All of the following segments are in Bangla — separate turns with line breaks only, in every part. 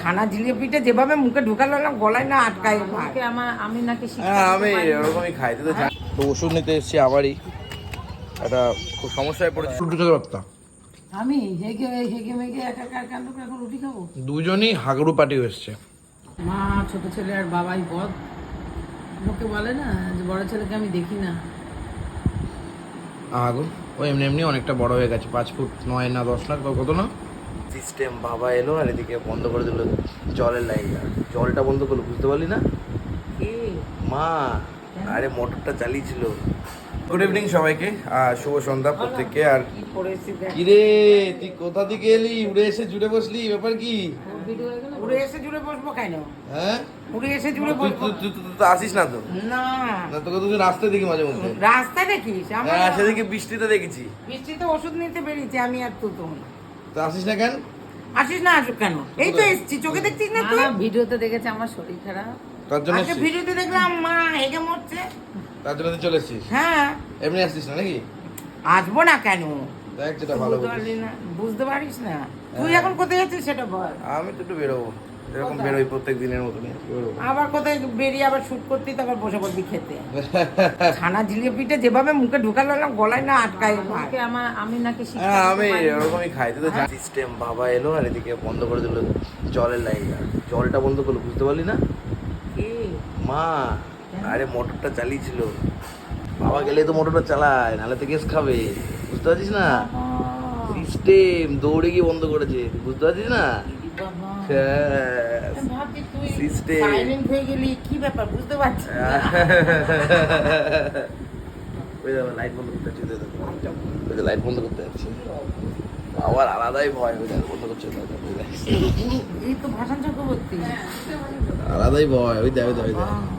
ছানা জিলিপিটা যেভাবে মুখে ঢুকালো না গলায় না আটকায়
আমার আমি নাকি
হ্যাঁ আমি ওরকমই খাই তো তো ওষুধ নিতে এসেছি আবারই একটা খুব সমস্যায় পড়েছি। রুটি খেতে পারতাম
আমি হেগে হেগে মেগে একা একা কাণ্ড এখন রুটি খাব?
দুজনই হাগড়ু পার্টি এসছে
মা ছোট ছেলে আর বাবাই বদ। লোকে বলে না যে বড় ছেলেকে আমি দেখি না।
আগো ও এমনি এমনি অনেকটা বড় হয়ে গেছে পাঁচ ফুট নয় না দশ না কত না? সিস্টেম বাবা এলো আর এদিকে বন্ধ করে দিল জলের লাইন। জলটা বন্ধ করল বুঝতে পারলি না? মা আরে মোটরটা চালিয়েছিল। গুড ইভিনিং সবাইকে আর শুভ সন্ধ্যা প্রত্যেককে। আর কিরে তুই কোথা থেকে এলি? উড়ে এসে জুড়ে বসলি ব্যাপার কি?
হয়ে
উড়ে এসে জুড়ে বসবো কেন?
হ্যাঁ?
উড়ে এসে জুড়ে
তুই
বসবো।
তো আসিস না তো?
না।
না তোকে তুই রাস্তায় দেখি মাঝে মধ্যে।
রাস্তা দেখিস? আমার
হ্যাঁ সেদিকে বৃষ্টিতে দেখেছি।
বৃষ্টিতে ওষুধ নিতে বেরিয়েছি আমি আর তুই তো।
তো আসিস না কেন?
আসিস না আসুক কেন? এই তো এসছি। চোখে দেখছিস না তুই?
ভিডিওতে দেখেছে আমার শরীর খারাপ।
তার জন্য
আজকে ভিডিওতে দেখলাম মা হেগে মরছে।
তার জন্য তুই চলে এসেছিস?
হ্যাঁ।
এমনি আসছিস না নাকি?
আসব না কেন?
দেখ যেটা ভালো
বুঝতে পারলি না। বুঝতে পারিস না। তুই
হ্যাঁ।
এখন কোথায় যাচ্ছিস সেটা বল।
আমি তো একটু বেরোবো। এরকম বেরোই প্রত্যেক দিনের বেরোবো
আবার কোথায় বেরিয়ে আবার শুট করতেই তারপর বসে পড়বি খেতে। ছানা জিলিপিটা যেভাবে মুখে ঢুকালো না গলায় না আটকায়
আমার আমি নাকি
হ্যাঁ আমি ওরকমই খাই। তো সিস্টেম বাবা এলো আর এদিকে বন্ধ করে দিল জলের লাইন জলটা বন্ধ করল বুঝতে পারলি না? মা আরে মোটরটা চালিয়েছিল। বাবা গেলে তো মোটরটা চালায় নাহলে তো গ্যাস খাবে। বুঝতে পারছিস না? সিস্টেম দৌড়ে গিয়ে বন্ধ করেছে। বুঝতে পারছিস না?
বাবা
হ্যাঁ।
হয়ে গেলি কি ব্যাপার বুঝতে পারছি
লাইট বন্ধ করতে লাইট বন্ধ করতে যাচ্ছি। আবার আলাদাই ভয় ওই দেখো।
এই তো ভাষণ চক্রবর্তী।
আলাদাই ভয় ওই দেখ ওই দেখ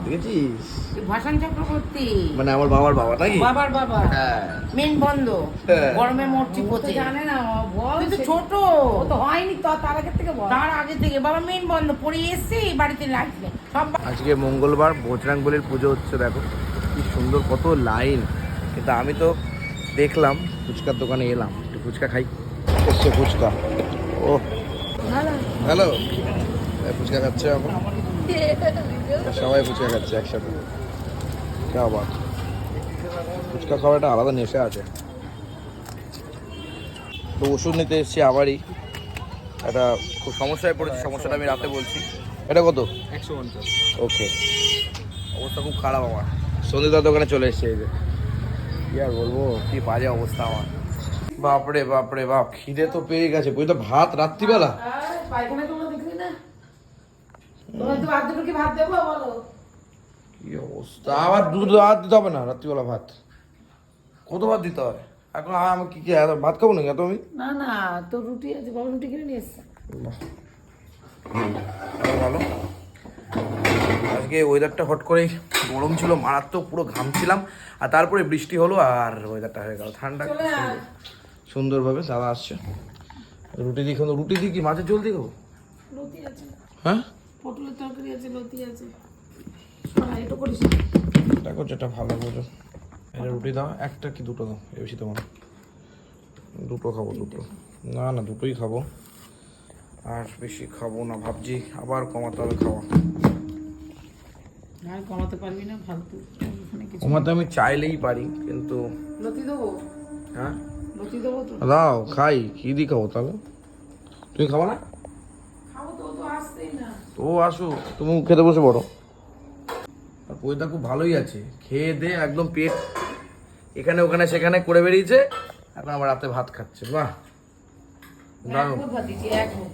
দেখেছিস?
ভাষণ চক্রবর্তী।
মানে আমার বাবার বাবা নাকি?
বাবার বাবা।
হ্যাঁ।
মেন বন্ধ।
হ্যাঁ।
গরমে মরছি পচে।
জানে না বল
তো ছোট।
ও তো হয়নি তো তার আগে থেকে বল।
তার আগে থেকে। বাবা মেন বন্ধ। পড়ে এসছে বাড়িতে লাগছে সব
আজকে মঙ্গলবার বজরাঙ্গলির পুজো হচ্ছে দেখো। কি সুন্দর কত লাইন কিন্তু আমি তো দেখলাম ফুচকার দোকানে এলাম একটু ফুচকা খাই। এসছে ফুচকা। ও। হ্যালো? ফুচকা খাচ্ছে এখন সবাই ফুচকা খাচ্ছে একসাথে। কে আবার ফুচকা খাওয়া একটা আলাদা নেশা আছে। তো ওষুধ নিতে এসেছি আবারই একটা খুব সমস্যায় পড়েছি সমস্যাটা আমি রাতে বলছি। এটা কত?
একশো পঞ্চাশ।
ওকে। অবস্থা খুব খারাপ আমার। সন্ধ্যেদার দোকানে চলে এসছে এই যে। কি আর বলব? কি বাজে অবস্থা আমার। বাপরে বাপরে বাপ খিদে তো পেয়ে গেছে। তো ভাত রাত্রিবেলা।
কি
অবস্থা? আবার দিতে হবে না রাত্রিবেলা ভাত? কত ভাত দিতে হয়? এখন আমি কি কি ভাত খাব নাকি
না না তো রুটি আছে বাবা রুটি কিনে নিয়ে এসছে।
ভালো। আজকে ওয়েদারটা হট করেই গরম ছিল মারাত্মক পুরো ঘামছিলাম আর তারপরে বৃষ্টি হলো আর ওয়েদারটা হয়ে গেল। ঠান্ডা। সুন্দরভাবে দাদা আসছে। রুটি দিয়ে খাব রুটি দিয়ে কি মাছের ঝোল দিয়ে খাব
লতি আছে।
হ্যাঁ?
পটলের তরকারি আছে লতি আছে। এটা করিস না।
দেখো যেটা ভালো বোঝো এটা রুটি দাও একটা কি দুটো দাও এ বেশি তোমার দুটো খাব দুটো। না না দুটোই খাব। আর বেশি খাব না ভাবছি আবার কমাতে হবে খাওয়া।
আর কমাতে পারবি না ফালতু।
কমাতে আমি চাইলেই পারি কিন্তু
লতি দেবো?
হ্যাঁ? দাও খাই। কি দিয়ে খাব তাহলে? তুমি খাব না?
ও
আসো তুমি খেতে বসে পড়ো। আর পয়দা খুব ভালোই আছে। খেয়ে দে একদম পেট। এখানে ওখানে সেখানে করে বেরিয়েছে। এখন আবার রাতে ভাত খাচ্ছে। বাহ।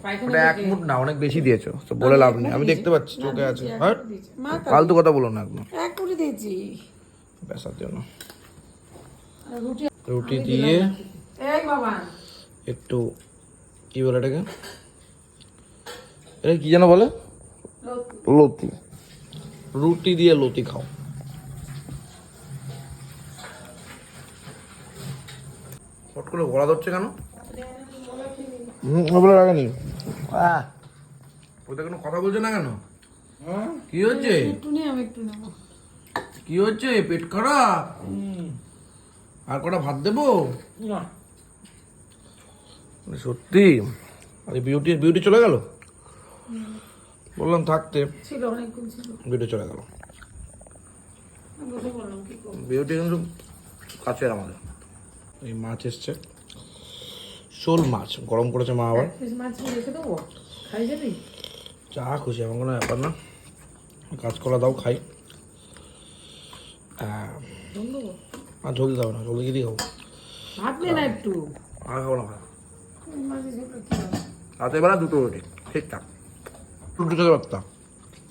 পায়খানা
ওটা এক মুঠ না অনেক বেশি দিয়েছ। তো বলে লাভ নেই। আমি দেখতে পাচ্ছি চোখে আছে। হ্যাঁ। ফালতু কথা বলো না একদম।
এক মুঠি দিয়েছি।
বেসার জন্য
রুটি
দিয়ে একটু কি বলে এটাকে? এটা কি যেন বলে?
লতি।
লতি। রুটি দিয়ে লতি খাও। হট করে গলা ধরছে কেন? হুম বলে রাখেনি ওটা কোনো কথা বলছে না কেন? কি হচ্ছে?
একটু নিয়ে আমি একটু নেব।
কি হচ্ছে? পেট খারাপ? আর কটা ভাত দেবো? মানে সত্যি? আরে বিউটি বিউটি চলে গেল? বললাম থাকতে।
ছিল অনেকক্ষণ ছিল।
ভিডিও চলে গেল। বিউটি কিন্তু কাছের আমাদের। এই মাছ এসছে। শোল মাছ গরম করেছে মা আবার। যা খুশি এমন কোনো ব্যাপার না। কাঁচকলা দাও খাই। আর ঝোল দাও না ঝোল দিয়ে খাব।
না একটু।
আর খাব না ভাই।
ওই মাছের ঝোলটা কি হবে?
রাতে বেলা দুটো রুটি ঠিকঠাক রুটি খেতে পারতাম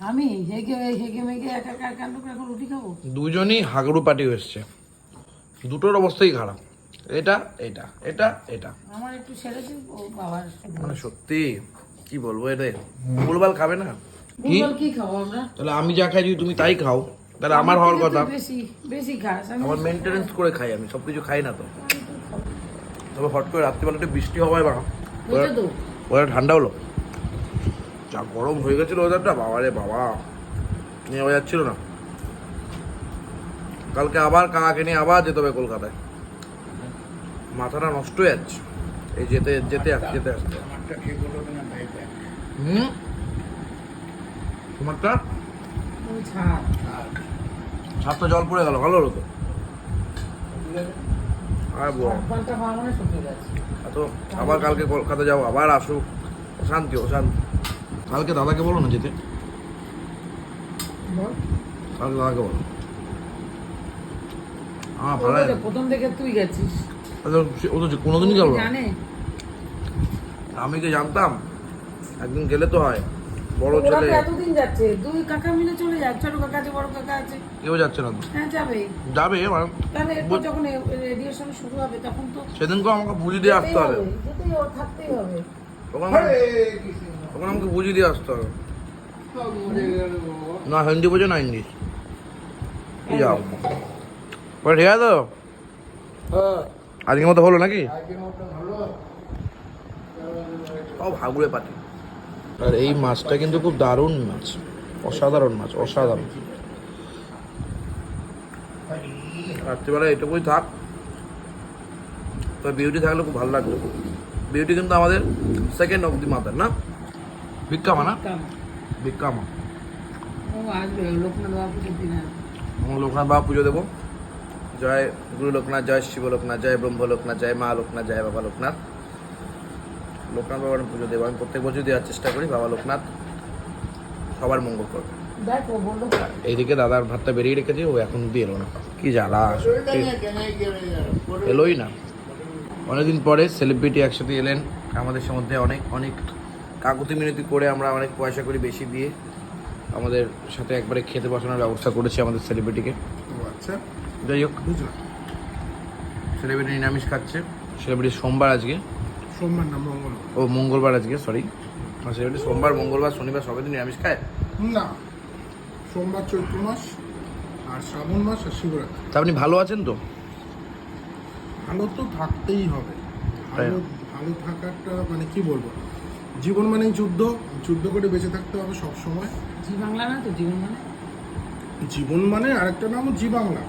আমি হেগে হেগে মেগে একা একা কাণ্ড করে এখন রুটি খাব?
দুজনই হাগড়ু পাটি এসছে দুটোর অবস্থাই খারাপ। এটা এটা এটা এটা।
আমার একটু ও বাবার
মানে সত্যি কি বলব এটা ভুলভাল খাবে না? কি?
কি খাব আমরা?
তাহলে আমি যা খাই যদি তুমি তাই খাও তাহলে আমার হওয়ার কথা।
বেশি বেশি খাস
আমার মেনটেনেন্স করে খাই আমি সব কিছু খাই না তো। তবে হট করে রাত্রিবেলা একটু বৃষ্টি হওয়ায় বা
বুঝলে তো?
ওয়েদার ঠান্ডা হলো। যা গরম হয়ে গেছিল ওয়েদারটা বাবা রে বাবা। নেওয়া যাচ্ছিল না। কালকে আবার কাকাকে নিয়ে আবার যেতে হবে কলকাতায়। মাথাটা নষ্ট হয়ে যাচ্ছে। এই যেতে যেতে আসতে যেতে আসতে। হুম? তোমারটা? জল পড়ে গেল ভালো হলো তো। তো আবার কালকে কলকাতা যাব আবার আসুক। শান্তি ও শান্তি কালকে দাদাকে বলো না যেতে?
বল।
কালকে দাদাকে বলো। আমার ভালো।
প্রথম থেকে তুই গেছিস।
ও তো কোনোদিনই গেল। আমি কি জানতাম একদিন গেলে তো হয়। বড়
ওরা
ছেলে।
এতদিন যাচ্ছে দুই কাকা মিলে চলে যায় ছোট কাকা আছে বড় কাকা আছে।
কেউ যাচ্ছে না তো।
হ্যাঁ যাবে।
যাবে মানে
তাহলে এরপর যখন রেডিয়েশন শুরু হবে তখন তো
সেদিনকে আমাকে বুঝিয়ে দিয়ে আসতে হবে।
যেতেই হবে, থাকতেই হবে।
তখন আমাকে তখন আমাকে বুঝিয়ে দিয়ে আসতে হবে। না হিন্দি বোঝো না ইংলিশ। কি যাও। বলে ঠিক আছে তো? আজকের মতো হলো নাকি? ও ভাগুড়ে পাটি আর এই মাছটা কিন্তু খুব দারুণ মাছ। অসাধারণ মাছ অসাধারণ। রাত্রিবেলা এটুকুই থাক। তো বিউটি থাকলে খুব ভালো লাগল বিউটি কিন্তু আমাদের সেকেন্ড অব্দি মাতার না? ভিক্ষামা না। ভিক্ষামা।
লোকনাথ
বাবা পুজো দেবো। জয় গুরু লোকনাথ জয় শিব লোকনাথ জয় ব্রহ্ম লোকনাথ জয় মা লোকনাথ জয় বাবা লোকনাথ। লোকনাথ বাবার পুজো দেবো। আমি প্রত্যেক বছর দেওয়ার চেষ্টা করি বাবা লোকনাথ সবার মঙ্গল করবে
দেখ
এইদিকে দাদার ভাতটা বেরিয়ে রেখেছে ও এখন দিয়ে এলো না। কি জ্বালা। এলোই না। অনেকদিন পরে সেলিব্রিটি একসাথে এলেন। আমাদের মধ্যে অনেক অনেক কাকুতি মিনতি করে আমরা অনেক পয়সা করি বেশি দিয়ে। আমাদের সাথে একবারে খেতে বসানোর ব্যবস্থা করেছি আমাদের সেলিব্রিটিকে
আচ্ছা।
যাই হোক।
বুঝলাম।
সেলিব্রিটি নিরামিষ খাচ্ছে। সেলিব্রিটি সোমবার আজকে।
সোমবার না মঙ্গল
ও মঙ্গলবার আজকে সরি সেলিব্রিটি সোমবার মঙ্গলবার শনিবার সবাই দিন নিরামিষ খায়?
না সোমবার চৈত্র মাস আর শ্রাবণ মাস আর শিবরাত্রি।
তা আপনি ভালো আছেন তো?
ভালো তো থাকতেই হবে। ভালো ভালো থাকাটা মানে কি বলব? জীবন মানেই যুদ্ধ যুদ্ধ করে বেঁচে থাকতে হবে সব সময়।
জি বাংলা না তো জীবন মানে?
জীবন মানে আরেকটা নাম জি বাংলা।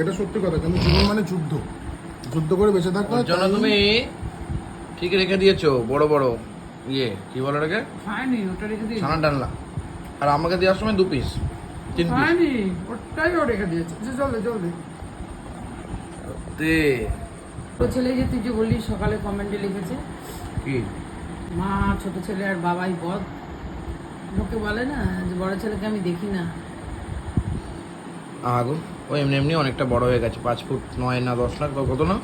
এটা সত্যি কথা কিন্তু জীবন মানে যুদ্ধ। যুদ্ধ করে বেঁচে থাকতে হয়
জন্য তুমি ঠিক রেখে দিয়েছ বড় বড়। ইয়ে কি বলো ওটাকে?
খায়নি ওটা রেখে দিয়েছি।
ছানা ডালনা আর আমাকে দেওয়ার সময় দু পিস তিন পিস
খায়নি ওটাই ও রেখে দিয়েছে। যে চলে চলে
তে
তো ছেলে যে তুই যে বললি সকালে কমেন্টে লিখেছে।
কি?
মা ছোট ছেলে আর বাবাই বদ। লোকে বলে না যে বড় ছেলেকে আমি দেখি না।
আগো ও এমনি এমনি অনেকটা বড় হয়ে গেছে পাঁচ ফুট নয় না দশ না কত না?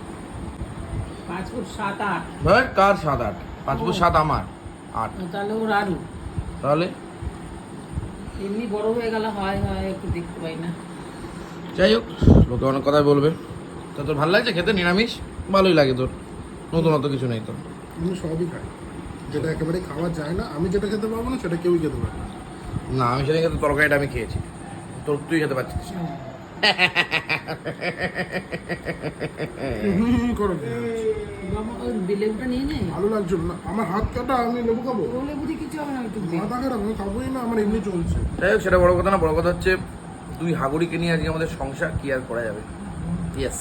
পাঁচ ফুট সাত আট।
ভাই কার সাত আট? পাঁচ ফুট সাত আমার? আট।
তাহলে ওর আরু
তাহলে?
এমনি বড় হয়ে গেলে হয় হয় একটু দেখতে পাই না।
যাই হোক লোকে অনেক কথাই বলবে। তা তোর ভালো লাগছে খেতে? নিরামিষ? ভালোই লাগে তোর। নতুনত্ব কিছু নেই তো।
আমি সবই খাই। যেটা একেবারে খাওয়া যায় না আমি যেটা খেতে পারব না সেটা কেউই খেতে পারবে না।
না আমি সেদিন খেতে তরকারিটা আমি খেয়েছি। তোর তুই খেতে পারছিস
করে।
লেবুটা নিয়ে নে
ভালো লাগছে না। আমার হাত কাটা আমি লেবু খাব?
ও লেবু দিয়ে কিছু হবে না একটু দে।
মাথা খারাপ আমি খাবোই না আমার এমনি চলছে।
যাই হোক সেটা বড় কথা না বড় কথা হচ্ছে দুই হাগুড়িকে নিয়ে আজকে আমাদের সংসার কি আর করা যাবে? ইয়েস